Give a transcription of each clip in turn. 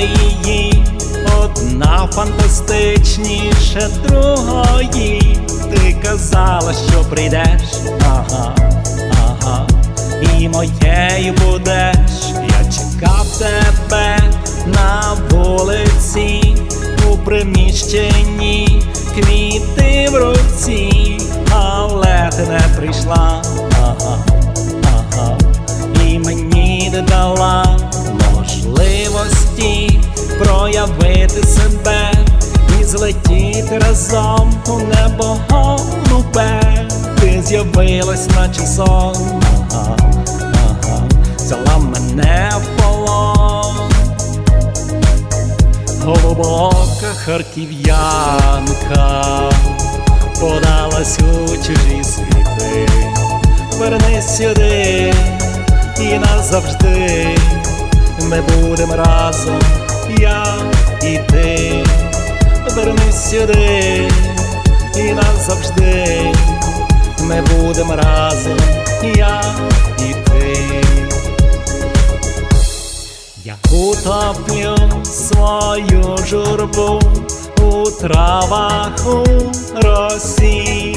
історії, одна фантастичніше другої. Ти казала, що прийдеш, ага, ага, і моєю будеш. Я чекав тебе на вулиці, у приміщенні, квіти в руці, але ти не прийшла, ага, злетіти разом у небо голубе. Ти з'явилась, наче сон, ага, ага, взяла мене в полон. Голубока харків'янка подалась у чужі світи. Вернись сюди і назавжди ми будемо разом, я і ти. Сюди і назавжди ми будемо разом, я і ти. Я утоплю свою журбу у травах у росі,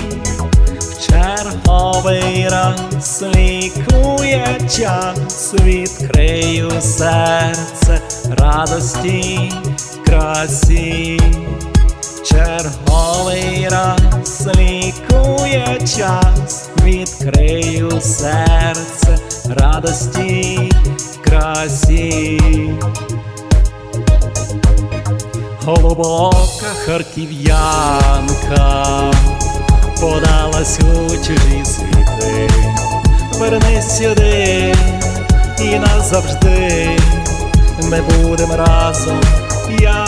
в черговий раз лікує час, відкрию серце радості, красі, черговий раз лікує час, відкрию серце радості, красі. Голубока харків'янка подалась у чужі світи. Вернись сюди і назавжди ми будемо разом, я.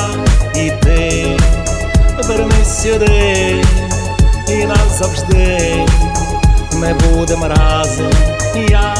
Вернись сюди і назавжди ми будемо разом, я